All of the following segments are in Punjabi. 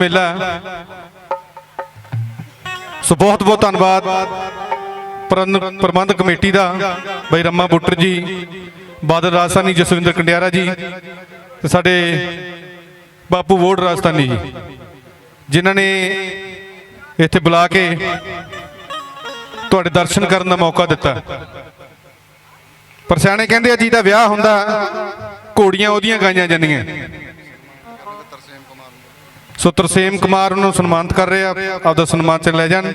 ਮੇਲਾ। ਸੋ ਬਹੁਤ ਬਹੁਤ ਧੰਨਵਾਦ ਪ੍ਰਬੰਧ- ਪ੍ਰਬੰਧਕ ਕਮੇਟੀ ਦਾ, ਬਈ ਰਮਾ ਬੁੱਟਰ ਜੀ, ਬਾਦਲ ਰਾਜਸਥਾਨੀ ਜਸਵਿੰਦਰ ਕੰਡਿਆਰਾ ਜੀ ਤੇ ਸਾਡੇ ਬਾਪੂ ਵੋੜ ਰਾਜਸਥਾਨੀ ਜੀ, ਜਿਨ੍ਹਾਂ ਨੇ ਇੱਥੇ ਬੁਲਾ ਕੇ ਤੁਹਾਡੇ ਦਰਸ਼ਨ ਕਰਨ ਦਾ ਮੌਕਾ ਦਿੱਤਾ। ਪਰ ਸਿਆਣੇ ਕਹਿੰਦੇ ਆ ਜੀ ਦਾ ਵਿਆਹ ਹੁੰਦਾ, ਘੋੜੀਆਂ ਉਹਦੀਆਂ ਗਾਈਆਂ ਜਾਂਦੀਆਂ। ਸੋ ਤਰਸੇਮ ਕੁਮਾਰ ਉਹਨਾਂ ਨੂੰ ਸਨਮਾਨਿਤ ਕਰ ਰਹੇ ਆ, ਆਪਦਾ ਸਨਮਾਨ ਚ ਲੈ ਜਾਣ।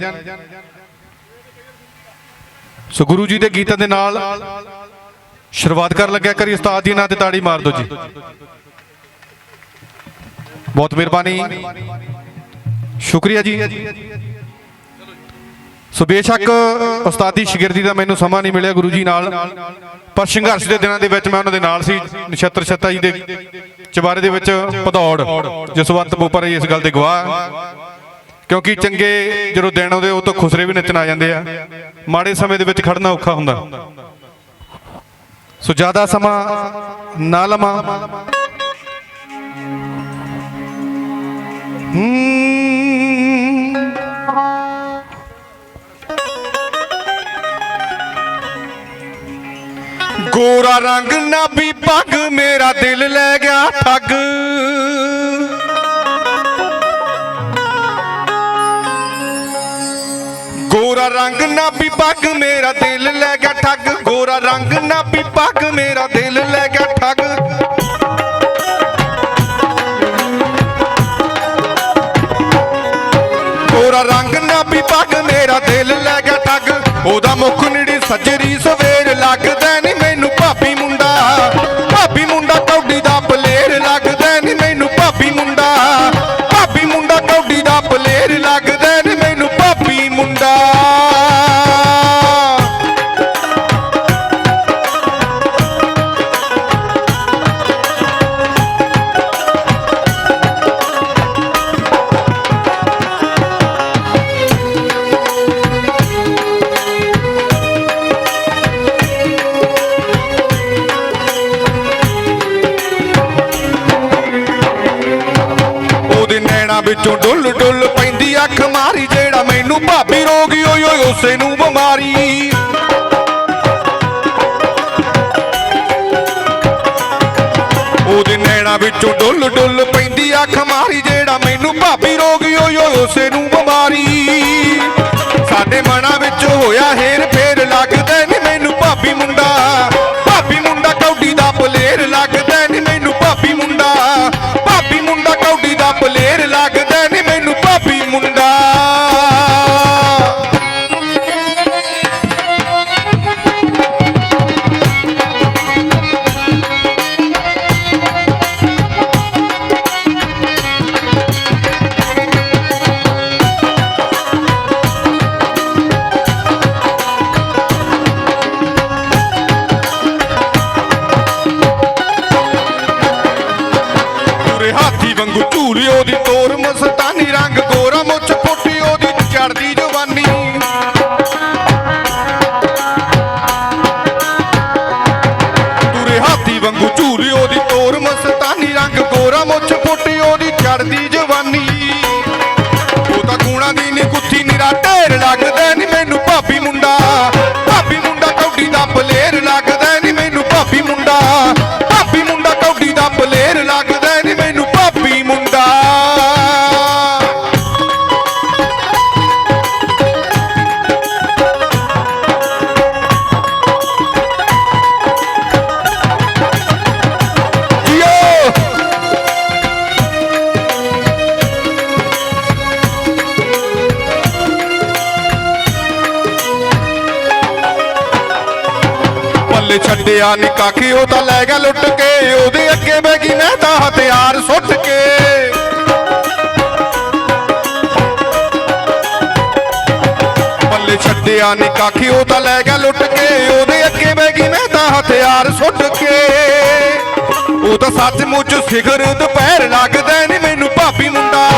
ਸੋ ਗੁਰੂ ਜੀ ਦੇ ਗੀਤਾਂ ਦੇ ਨਾਲ ਸ਼ੁਰੂਆਤ ਕਰਨ ਲੱਗਿਆ ਕਰੀ, ਉਸਤਾਦ ਜੀ ਨਾਂ ਤੇ ਤਾੜੀ ਮਾਰ ਦਿਓ ਜੀ। ਬਹੁਤ ਮਿਹਰਬਾਨੀ। ਸ਼ੁਕਰੀਆ ਜੀ। ਸੋ ਬੇਸ਼ੱਕ ਉਸਤਾਦੀ ਸ਼ਾਗਿਰਦੀ ਦਾ ਮੈਨੂੰ ਸਮਾਂ ਨਹੀਂ ਮਿਲਿਆ ਗੁਰੂ ਜੀ ਨਾਲ, ਪਰ ਸੰਘਰਸ਼ ਦੇ ਦਿਨਾਂ ਦੇ ਵਿੱਚ ਮੈਂ ਉਹਨਾਂ ਦੇ ਨਾਲ ਸੀ ਨਛੱਤਰ ਛੱਤਾ ਜੀ ਦੇ ਚਵਾਰੇ ਦੇ ਵਿੱਚ ਭਦੌੜ ਜਸਵੰਤ ਬੋਪਰ ਇਸ ਗੱਲ ਦੇ ਗਵਾਹ। ਕਿਉਂਕਿ ਚੰਗੇ ਜਦੋਂ ਦਿਨ ਆਉਂਦੇ, ਉਹ ਤਾਂ ਖੁਸਰੇ ਵੀ ਨੱਚਣ ਆ ਜਾਂਦੇ ਆ। ਮਾੜੇ ਸਮੇਂ ਦੇ ਵਿੱਚ ਖੜਨਾ ਔਖਾ ਹੁੰਦਾ। ਸੋ ਜ਼ਿਆਦਾ ਸਮਾਂ ਨਾ ਲਵਾਂ। ਹੂੰ। ਗੋਰਾ ਰੰਗ ਨਾ ਵੀ ਪੱਗ, ਮੇਰਾ ਦਿਲ ਲੈ ਗਿਆ ਠੱਗ। ਗੋਰਾ ਰੰਗ ਨਾ ਵੀ ਪੱਗ, ਮੇਰਾ ਦਿਲ ਲੈ ਗਿਆ ਠੱਗ। ਗੋਰਾ ਰੰਗ ਨਾ ਵੀ ਪੱਗ, ਮੇਰਾ ਦਿਲ ਲੈ ਗਿਆ ਰੰਗ ਨਾ ਵੀ ਪੱਗ, ਮੇਰਾ ਦਿਲ ਲੈ ਗਿਆ ਠੱਗ। ਉਹਦਾ ਮੁਖ ਨੜੀ ਸੱਜਰੀ ਸਵੇਰ ਲੱਗਦਾ ਨਹੀਂ ਮੈਨੂੰ। ਭਾਬੀ ਮੁੰਡਾ, ਭਾਬੀ ਵਿੱਚੋਂ ਡੁੱਲ ਡੁੱਲ ਪੈਂਦੀ ਅੱਖ ਮਾਰੀ, ਜਿਹੜਾ ਮੈਨੂੰ ਭਾਬੀ ਰੋਗੀ ਓਏ ਓਏ ਉਸੇ ਨੂੰ ਬਿਮਾਰੀ। ਉਹਦੇ ਨੈਣਾ ਵਿੱਚੋਂ ਡੁੱਲ ਡੁੱਲ ਪੈਂਦੀ ਅੱਖ ਮਾਰੀ, ਜਿਹੜਾ ਮੈਨੂੰ ਭਾਬੀ ਰੋਗੀ ਓਏ ਓਏ ਉਸੇ ਨੂੰ ਬਿਮਾਰੀ। ਸਾਡੇ ਮਨਾਂ ਵਿੱਚ ਹੋਇਆ ਹਾਥੀ ਵਾਂਗੂ ਝੂਲੀ ਉਹਦੀ ਤੋਰ, ਮਸਤਾਨੀ ਰੰਗ ਗੋਰਾ ਮੁੱਛ ਫੁੱਟੀ ਉਹਦੀ ਚੜਦੀ ਜਵਾਨੀ। ਪੂਰੇ ਹਾਥੀ ਵਾਂਗੂ ਝੂਲੀ ਉਹਦੀ ਤੋਰ, ਮਸਤਾਨੀ ਰੰਗ ਗੋਰਾ ਮੁੱਛ ਫੁੱਟੀ ਉਹਦੀ ਚੜਦੀ ਜਵਾਨੀ। ਉਹ ਤਾਂ ਗੂਣਾ ਦੀ ਨੀ ਗੁੱਥੀ, ਨਿਰਾ ਢੇਰ ਲੱਗਦਾ ਪੱਲੇ ਨੀ ਕਾਖੀ ਉਹ ਤਾਂ ਲੈ ਗਿਆ ਲੁੱਟ ਕੇ, ਉਹਦੇ ਅੱਗੇ ਬਹਿ ਗਈ ਮੈਂ ਤਾਂ ਹਥਿਆਰ ਸੁੱਟ ਕੇ। ਪੱਲੇ ਛੱਡਿਆ ਨੀ ਕਾਖੀ ਉਹ ਤਾਂ ਲੈ ਗਿਆ ਲੁੱਟ ਕੇ, ਉਹਦੇ ਅੱਗੇ ਬਹਿ ਗਈ ਮੈਂ ਤਾਂ ਹਥਿਆਰ ਸੁੱਟ ਕੇ। ਉਹ ਤਾਂ ਸੱਚਮੁੱਚ ਸਿਖਰ ਦੁਪਹਿਰ ਲੱਗਦਾ ਨੀ ਮੈਨੂੰ ਭਾਬੀ ਮੁੰਡਾ।